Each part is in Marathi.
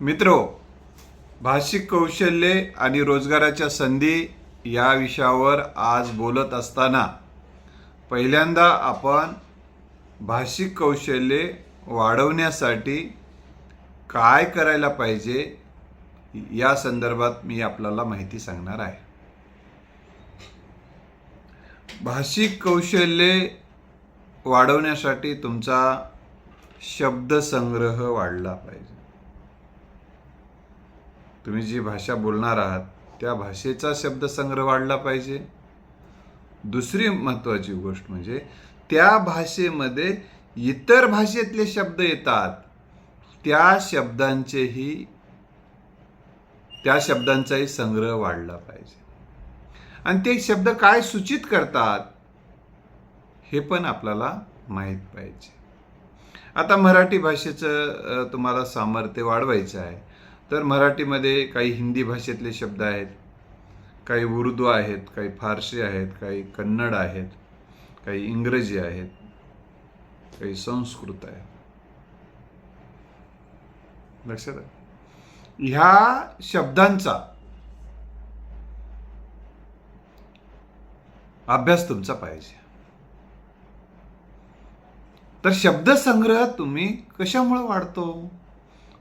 मित्रो भाषिक कौशल्ये आणि रोजगाराच्या संधी या विषयावर आज बोलत असताना पहिल्यांदा आपण भाषिक कौशल्ये वाढवण्यासाठी काय करायला पाहिजे या संदर्भात मी आपल्याला माहिती सांगणार आहे. भाषिक कौशल्ये वाढवण्यासाठी तुमचा शब्दसंग्रह वाढला पाहिजे. तुम्ही जी भाषा बोलणार आहात त्या भाषेचा शब्दसंग्रह वाढला पाहिजे. दुसरी महत्त्वाची गोष्ट म्हणजे त्या भाषेमध्ये इतर भाषेतले शब्द येतात. त्या शब्दांचेही त्या शब्दांचाही संग्रह वाढला पाहिजे. आणि ते शब्द काय सूचित करतात हे पण आपल्याला माहीत पाहिजे. आता मराठी भाषेचं तुम्हाला सामर्थ्य वाढवायचं आहे. तर मराठीमध्ये काही हिंदी भाषेतले शब्द आहेत काही उर्दू आहेत काही फारसी आहेत काही कन्नड आहेत काही इंग्रजी आहेत काही संस्कृत आहे लक्षात ह्या शब्दांचा अभ्यास तुमचा पाहिजे. तर शब्दसंग्रह तुम्ही कशामुळे वाढतो?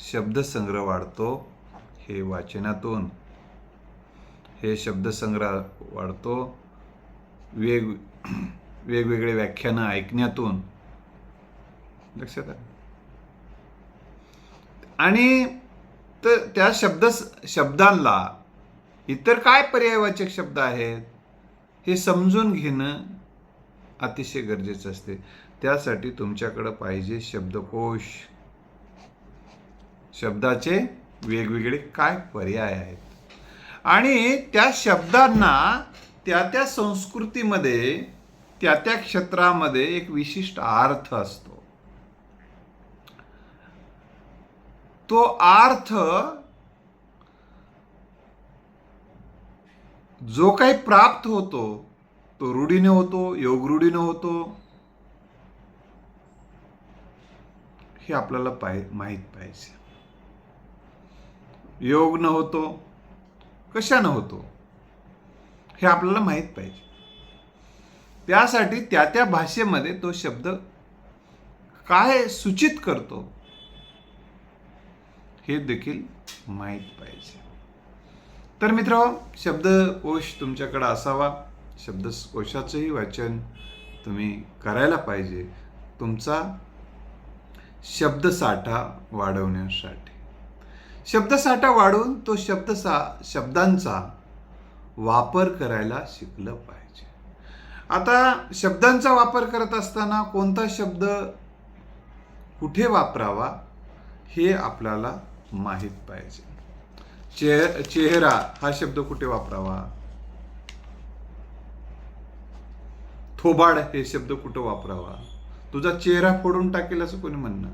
शब्दसंग्रह वाढतो हे वाचनातून. हे शब्दसंग्रह वाढतो वेग वेगवेगळे व्याख्यानं ऐकण्यातून. लक्षात आलं? आणि तर त्या शब्द शब्दांना इतर काय पर्यायवाचक शब्द आहेत? हे समजून घेणं अतिशय गरजेचं असते. त्यासाठी तुमच्याकडं पाहिजे शब्दकोश. शब्दाचे वेगवेगळे काय पर्याय आहेत? आणि त्या शब्दांना त्या त्या संस्कृतीमध्ये त्या त्या क्षेत्रामध्ये एक विशिष्ट अर्थ असतो. तो अर्थ जो काही प्राप्त होतो तो रूढीने होतो योग रूढीने होतो. हे आपल्याला पाहि माहीत पाहिजे. योग न होतो कशानं होतो? हे आपल्याला माहीत पाहिजे. त्यासाठी त्या त्या भाषेमध्ये तो शब्द काय सूचित करतो हे देखील माहीत पाहिजे. तर मित्र शब्दकोश तुमच्याकडे असावा. शब्दकोशाचंही वाचन तुम्ही करायला पाहिजे. तुमचा शब्दसाठा वाढवण्यासाठी. शब्दसाठा वाढून तो शब्दसा शब्दांचा वापर करायला शिकलं पाहिजे. आता शब्दांचा वापर करत असताना कोणता शब्द कुठे वापरावा हे आपल्याला माहीत पाहिजे. चे चेहरा हा शब्द कुठे वापरावा? थोबाड हे शब्द कुठं वापरावा? तुझा चेहरा फोडून टाकेल असं कोणी म्हणणं?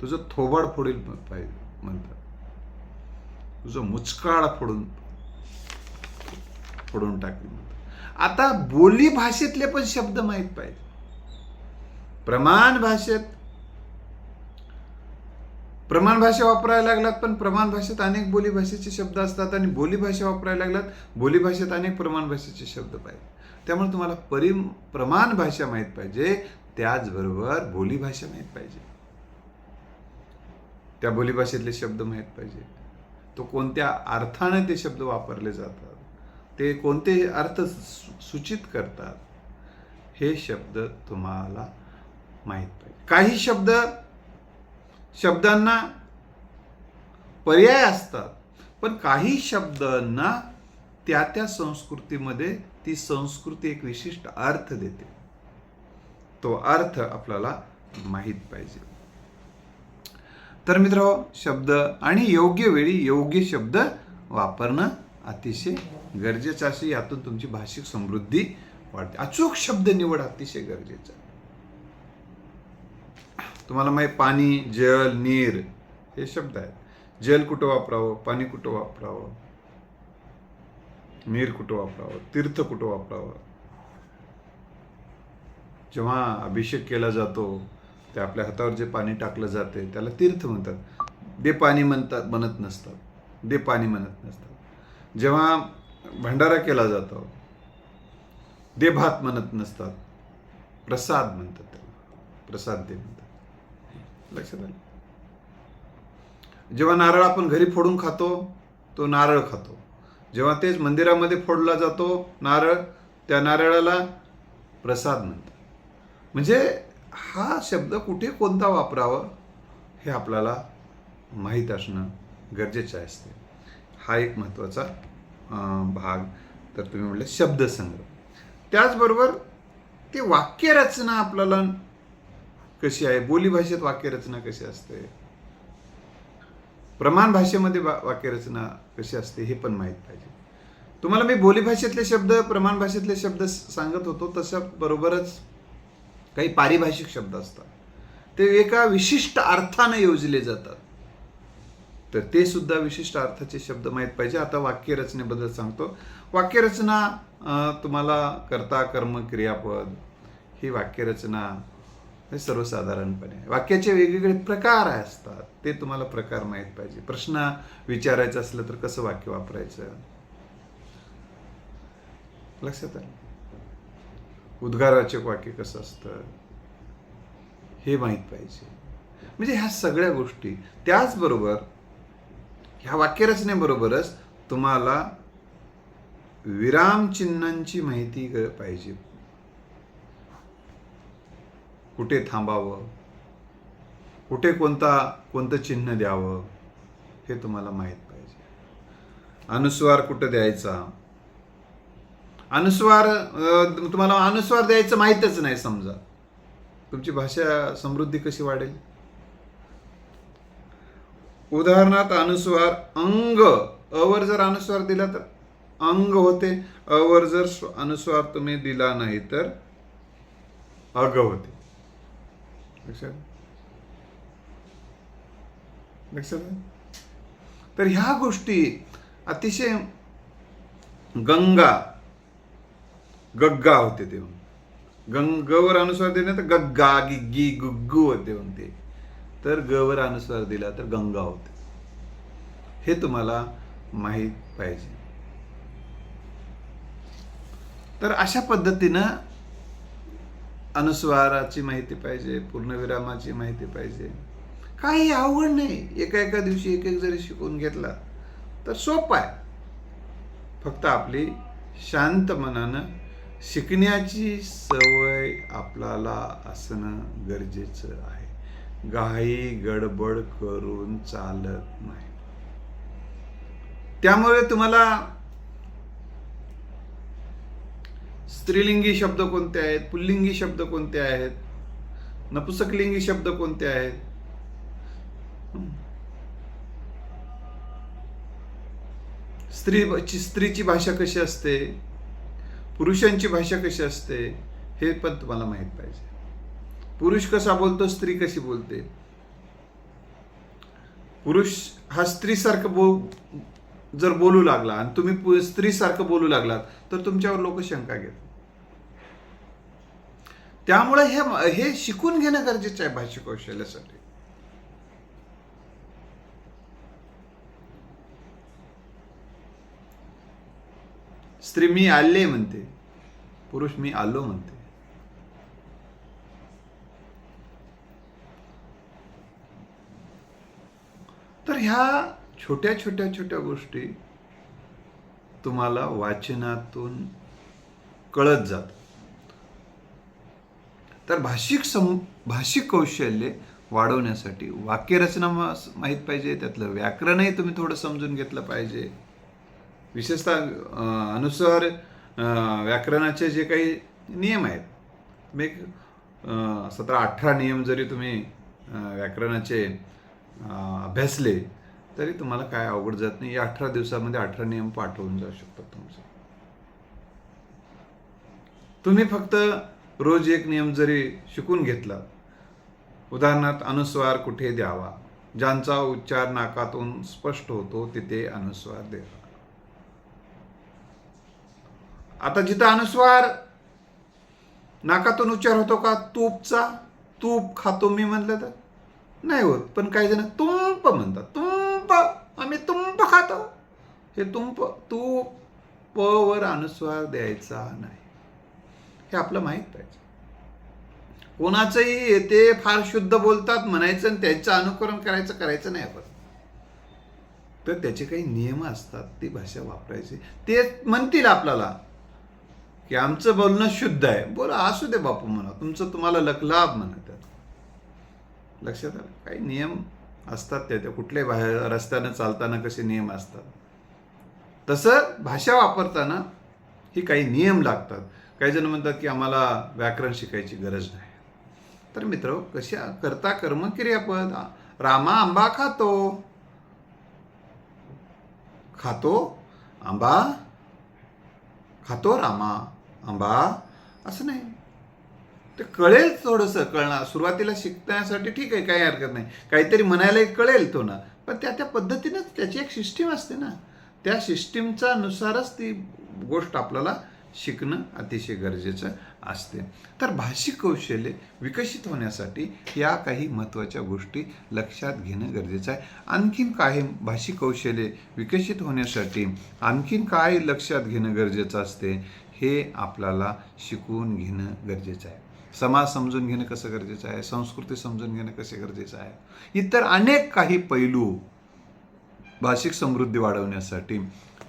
तुझं थोबाड फोडील पाहिजे म्हणतात. तुझं मुचकाळ फोडून फोडून टाकली. आता बोली भाषेतले पण शब्द माहीत पाहिजे. प्रमाण भाषेत प्रमाण भाषा वापरायला लागलात पण प्रमाण भाषेत अनेक बोली भाषेचे शब्द असतात आणि बोली भाषा वापरायला लागलात बोली भाषेत अनेक प्रमाण भाषेचे शब्द पाहिजे. त्यामुळे तुम्हाला परि प्रमाण भाषा माहीत पाहिजे त्याचबरोबर बोली भाषा माहीत पाहिजे. त्या बोली भाषेतले शब्द माहीत पाहिजे. तो कोणत्या अर्थाने ते शब्द वापरले जातात ते कोणते अर्थ सूचित करतात हे शब्द तुम्हाला माहीत पाहिजे. काही शब्द शब्दांना पर्याय असतात पण काही शब्दांना त्या त्या संस्कृतीमध्ये ती संस्कृती एक विशिष्ट अर्थ देते. तो अर्थ आपल्याला माहीत पाहिजे. तर मित्र शब्द आणि योग्य वेळी योग्य शब्द वापरणं अतिशय गरजेचं असे यातून तुमची भाषिक समृद्धी वाढते. अचूक शब्द निवड अतिशय गरजेचं तुम्हाला माहीत पाणी जल नीर हे शब्द आहेत. जल कुठं वापरावं? पाणी कुठं वापरावं? नीर कुठं वापरावं? तीर्थ कुठं वापरावं? जेव्हा अभिषेक केला जातो ते आपल्या हातावर जे पाणी टाकलं जाते त्याला तीर्थ म्हणतात. दे पाणी म्हणतात म्हणत नसतात. दे पाणी म्हणत नसतात. जेव्हा भंडारा केला जातो दे भात म्हणत नसतात. प्रसाद म्हणतात त्याला. प्रसाद दे म्हणतात. लक्षात आलं? जेव्हा नारळ आपण घरी फोडून खातो तो नारळ खातो. जेव्हा तेच मंदिरामध्ये फोडला जातो नारळ त्या नारळाला प्रसाद म्हणतात. म्हणजे हा शब्द कुठे कोणता वापरावा हे आपल्याला माहीत असणं गरजेचं असते. हा एक महत्त्वाचा भाग. तर तुम्ही म्हटलं शब्दसंग्रह. त्याचबरोबर ते वाक्यरचना आपल्याला कशी आहे? बोलीभाषेत वाक्यरचना कशी असते? प्रमाण भाषेमध्ये वा- वाक्यरचना कशी असते हे पण माहीत पाहिजे. तुम्हाला मी बोलीभाषेतले शब्द प्रमाण भाषेतले शब्द सांगत होतो तशा बरोबरच काही पारिभाषिक शब्द असतात. ते एका विशिष्ट अर्थानं योजले जातात. तर ते सुद्धा विशिष्ट अर्थाचे शब्द माहीत पाहिजे. आता वाक्यरचनेबद्दल सांगतो. वाक्यरचना तुम्हाला कर्ता कर्म क्रियापद ही वाक्यरचना हे सर्वसाधारणपणे. वाक्याचे वेगवेगळे प्रकार असतात. ते तुम्हाला प्रकार माहीत पाहिजे. प्रश्न विचारायचा असलं तर कसं वाक्य वापरायचं? लक्षात आलं? उद्गाराचे वाक्य कसं असतं? हे माहीत पाहिजे. म्हणजे ह्या सगळ्या गोष्टी त्याचबरोबर ह्या वाक्यरचनेबरोबरच तुम्हाला विरामचिन्हांची माहिती पाहिजे. कुठे थांबावं? कुठे कोणता कोणतं चिन्ह द्यावं? हे तुम्हाला माहीत पाहिजे. अनुस्वार कुठं द्यायचा? अनुस्वार तुम्हाला अनुस्वार द्यायचं माहीतच नाही समजा. तुमची भाषा समृद्धी कशी वाढेल? उदाहरणार्थ अनुस्वार अंग. अवर जर अनुस्वार दिला तर? अंग होते अवर जर अनुस्वार तुम्ही दिला नाही तर? अग होते. लक्षात? लक्षात तर ह्या गोष्टी अतिशय गंगा गग्गा होते तेव्हा गंगवर अनुस्वार दिले तर गग्गा गिग्गी गुग्गू होते म्हणते. तर गवर अनुस्वार दिला तर गंगा होते. हे तुम्हाला माहीत पाहिजे. तर अशा पद्धतीनं अनुस्वाराची माहिती पाहिजे पूर्णविरामाची माहिती पाहिजे. काही अवघड नाही. एका एका दिवशी एक एक जरी शिकून घेतला तर सोपं आहे. फक्त आपली शांत मनानं शिकण्याची सवय आपल्याला असणं गरजेचं आहे. घाई गडबड करून चालत नाही. त्यामुळे तुम्हाला स्त्रीलिंगी शब्द कोणते आहेत? पुल्लिंगी शब्द कोणते आहेत? नपुसकलिंगी शब्द कोणते आहेत? स्त्री स्त्रीची भाषा कशी असते? पुरुषांची भाषा कशी असते हे पण तुम्हाला माहीत पाहिजे. पुरुष कसा बोलतो स्त्री कशी बोलते? पुरुष हा स्त्रीसारखं बो जर बोलू लागला आणि तुम्ही स्त्रीसारखं बोलू लागलात तर तुमच्यावर लोक शंका घेतात. त्यामुळे हे हे शिकून घेणं गरजेचं आहे भाषिक कौशल्यासाठी स्त्री मी आले म्हणते पुरुष मी आलो म्हणते. तर ह्या छोट्या छोट्या छोट्या गोष्टी तुम्हाला वाचनातून कळत जात. तर भाषिक सम भाषिक कौशल्य वाढवण्यासाठी वाक्यरचना माहीत पाहिजे त्यातलं व्याकरणही तुम्ही थोडं समजून घेतलं पाहिजे. विशेषतः अनुसार व्याकरणाचे जे काही नियम आहेत तुम्ही एक सतरा अठरा नियम जरी तुम्ही व्याकरणाचे अभ्यासले तरी तुम्हाला काय अवघड जात नाही. या अठरा दिवसामध्ये अठरा नियम पाठवून जाऊ शकतात तुमचे. तुम्ही फक्त रोज एक नियम जरी शिकून घेतला उदाहरणार्थ अनुस्वार कुठे द्यावा? ज्यांचा उच्चार नाकातून स्पष्ट होतो तिथे अनुस्वार द्यावा. आता जिथं अनुस्वार नाकातून उच्चार होतो का तूपचा तूप खातो मी म्हणलं तर? नाही होत. पण काही जण तुंप म्हणतात. तुंप आम्ही तुंप खातो. हे तुंप तू प वर अनुस्वार द्यायचा नाही. हे आपलं माहीत पाहिजे. कोणाचंही येते फार शुद्ध बोलतात म्हणायचं आणि त्यांचं अनुकरण करायचं करायचं नाही आपण. तर त्याचे काही नियम असतात ती भाषा वापरायची. ते म्हणतील आपल्याला. की आमचं बोलणं शुद्ध आहे. बोला असू दे बापू म्हणा. तुमचं तुम्हाला लकलाभ म्हणा त्यात लक्षात आलं? काही नियम असतात त्या त्या कुठल्याही बाहेर रस्त्यानं चालताना कसे नियम असतात. तसं भाषा वापरताना ही काही नियम लागतात. काही जण म्हणतात की आम्हाला व्याकरण शिकायची गरज नाही. तर मित्र कशा करता कर्म क्रियापद रामा आंबा खातो. खातो आंबा खातो रामा. आंबा? असं नाही. ते कळेल थोडंसं कळणार. सुरुवातीला शिकण्यासाठी ठीक आहे काही हरकत नाही. काहीतरी म्हणायला कळेल तो ना. पण त्या त्या पद्धतीनंच त्याची एक सिस्टीम असते ना. त्या सिस्टीमचा नुसारच ती गोष्ट आपल्याला शिकणं अतिशय गरजेचं असते. तर भाषिक कौशल्य विकसित होण्यासाठी या काही महत्त्वाच्या गोष्टी लक्षात घेणं गरजेचं आहे. आणखीन काही भाषिक कौशल्य विकसित होण्यासाठी आणखीन काय लक्षात घेणं गरजेचं असते. हे आपल्याला शिकवून घेणं गरजेचं आहे. समाज समजून घेणं कसं गरजेचं आहे? संस्कृती समजून घेणं कसे गरजेचं आहे? इतर अनेक काही पैलू भाषिक समृद्धी वाढवण्यासाठी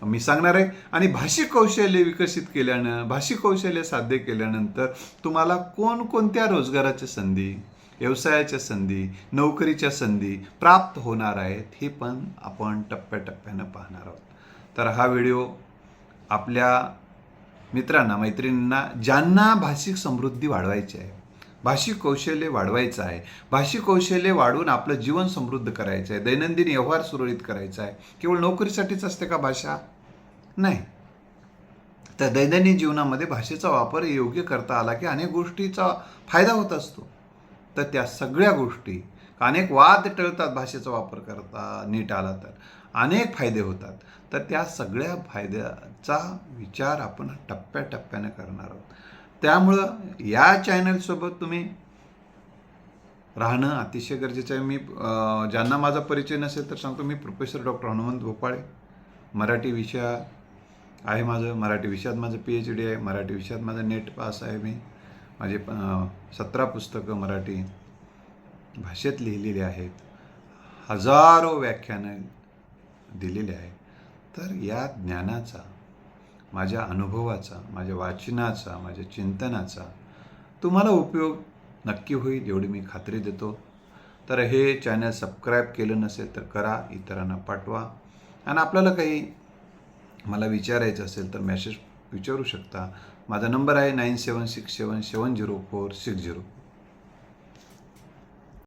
मी सांगणार आहे. आणि भाषिक कौशल्य विकसित केल्यानं भाषिक कौशल्य साध्य केल्यानंतर तुम्हाला कोणकोणत्या रोजगाराच्या संधी व्यवसायाच्या संधी नोकरीच्या संधी प्राप्त होणार आहेत हे पण आपण टप्प्याटप्प्यानं पाहणार आहोत. तर हा व्हिडिओ आपल्या मित्रांना मैत्रिणींना ज्यांना भाषिक समृद्धी वाढवायची आहे भाषिक कौशल्य वाढवायचं आहे भाषिक कौशल्य वाढवून आपलं जीवन समृद्ध करायचं आहे दैनंदिन व्यवहार सुरळीत करायचा आहे केवळ नोकरीसाठीच असते का भाषा? नाही. तर दैनंदिन जीवनामध्ये भाषेचा वापर योग्य करता आला की अनेक गोष्टीचा फायदा होत असतो. तर त्या सगळ्या गोष्टी अनेक वाद टळतात भाषेचा वापर करता नीट आला तर. अनेक फायदे होतात. तर त्या सगळ्या फायद्या चा विचार आपण टप्प्याटप्प्याने करणार आहोत. त्यामुळं या चॅनलसोबत तुम्ही राहणं अतिशय गरजेचं आहे. मी ज्यांना माझा परिचय नसेल तर सांगतो मी प्रोफेसर डॉक्टर हनुमंत भोपाळे मराठी विषय आहे माझं मराठी विषयात माझं पी एच डी आहे मराठी विषयात माझं नेट पास आहे मी. माझे सतरा पुस्तकं मराठी भाषेत लिहिलेली आहेत. हजारो व्याख्यानं दिलेली आहेत. तर या ज्ञानाचा माझ्या अनुभवाचा माझ्या वाचनाचा माझ्या चिंतनाचा तुम्हाला उपयोग नक्की होईल एवढी मी खात्री देतो. तर हे चॅनल सबस्क्राईब केलं नसेल तर करा इतरांना पाठवा. आणि आपल्याला काही मला विचारायचं असेल तर मेसेज विचारू शकता. माझा नंबर आहे nine seven six seven seven zero four six zero